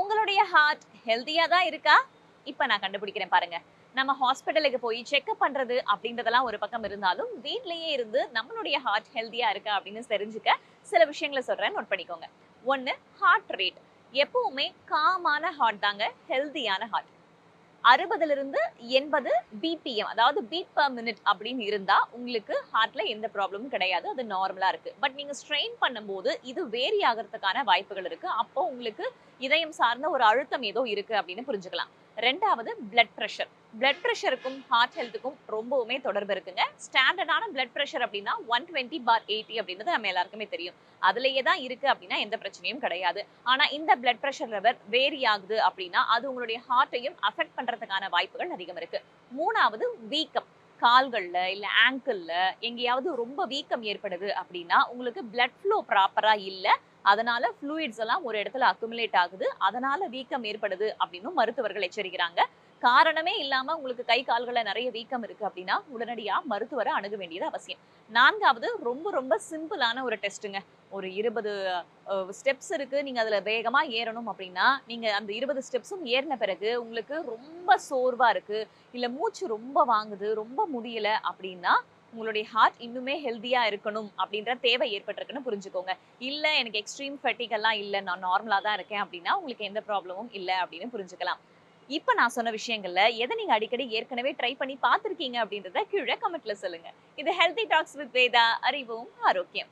உங்களுடைய ஹார்ட் ஹெல்த்தியா தான் இருக்கா? இப்ப நான் கண்டுபிடிக்கிறேன் பாருங்க. நம்ம ஹாஸ்பிட்டலுக்கு போய் செக்அப் பண்றது அப்படின்றதெல்லாம் ஒரு பக்கம் இருந்தாலும் வீட்லயே இருந்து நம்மளுடைய ஹார்ட் ஹெல்தியா இருக்கா அப்படின்னு தெரிஞ்சுக்க சில விஷயங்களை சொல்றேன். நோட் பண்ணிக்கோங்க. ஒன்னு ஹார்ட் ரேட் எப்பவுமே காமான ஹார்ட் தாங்க ஹெல்த்தியான ஹார்ட் அறுபதுல இருந்து எண்பது பிபிஎம் அதாவது பீட் பர் மினிட் அப்படின்னு இருந்தா உங்களுக்கு ஹார்ட்ல எந்த ப்ராப்ளமும் கிடையாது. அது நார்மலா இருக்கு. பட் நீங்க ஸ்ட்ரெயின் பண்ணும்போது இது வேரி ஆகிறதுக்கான வாய்ப்புகள் இருக்கு. அப்போ உங்களுக்கு இதயம் சார்ந்த ஒரு அழுத்தம் ஏதோ இருக்கு அப்படின்னு புரிஞ்சுக்கலாம். ரெண்டாவது பிளட் ப்ரெஷர் பிளட் ப்ரெஷருக்கும் ஹார்ட் ஹெல்த்துக்கும் ரொம்பவுமே தொடர்பு இருக்குங்க. ஸ்டாண்டர்டான பிளட் ப்ரெஷர் அப்படின்னா ஒன் டுவெண்ட்டி பார் எயிட்டி அப்படின்றது நம்ம எல்லாருக்குமே தெரியும். அதுலேயே தான் இருக்கு அப்படின்னா எந்த பிரச்சனையும் கிடையாது. ஆனால் இந்த பிளட் ப்ரெஷர் லெவல் வேரி ஆகுது அப்படின்னா அது உங்களுடைய ஹார்ட்டையும் அஃபெக்ட் பண்ணுறதுக்கான வாய்ப்புகள் அதிகம் இருக்கு. மூணாவது வீக்கம். கால்களில் இல்லை ஆங்கிளில் எங்கேயாவது ரொம்ப வீக்கம் ஏற்படுது அப்படின்னா உங்களுக்கு பிளட் ஃப்ளோ ப்ராப்பராக இல்லை அதனால ஃப்ளூயிட்ஸ் எல்லாம் ஒரு இடத்துல அக்குமுலேட் ஆகுது. அதனால வீக்கம் ஏற்படுது அப்படின்னு மருத்துவர்கள் எச்சரிக்கிறாங்க. காரணமே இல்லாம உங்களுக்கு கை கால்களை நிறைய வீக்கம் இருக்கு அப்படின்னா உடனடியா மருத்துவரை அணுக வேண்டியது அவசியம். நான்காவது ரொம்ப ரொம்ப சிம்பிளான ஒரு டெஸ்ட்டுங்க ஒரு இருபது ஸ்டெப்ஸ் இருக்கு. நீங்க அதுல வேகமா ஏறணும் அப்படின்னா நீங்க அந்த இருபது ஸ்டெப்ஸும் ஏறின பிறகு உங்களுக்கு ரொம்ப சோர்வா இருக்கு. இல்ல மூச்சு ரொம்ப வாங்குது ரொம்ப முடியல அப்படின்னா உங்களுடைய ஹார்ட் இன்னுமே ஹெல்த்தியாக இருக்கணும் அப்படின்ற தேவை ஏற்பட்டிருக்குன்னு புரிஞ்சுக்கோங்க. இல்ல எனக்கு எக்ஸ்ட்ரீம் ஃபெட்டிகெல்லாம் இல்லை இல்ல நான் நார்மலா தான் இருக்கேன் அப்படின்னா உங்களுக்கு எந்த ப்ராப்ளமும் இல்ல அப்படின்னு புரிஞ்சுக்கலாம். இப்ப நான் சொன்ன விஷயங்கள்ல எதை நீங்க அடிக்கடி ஏற்கனவே ட்ரை பண்ணி பார்த்துருக்கீங்க அப்படின்றத கீழே கமெண்ட்ல சொல்லுங்க. இது ஹெல்தி டாக்ஸ் வித் வேதா. அறிவும் ஆரோக்கியம்.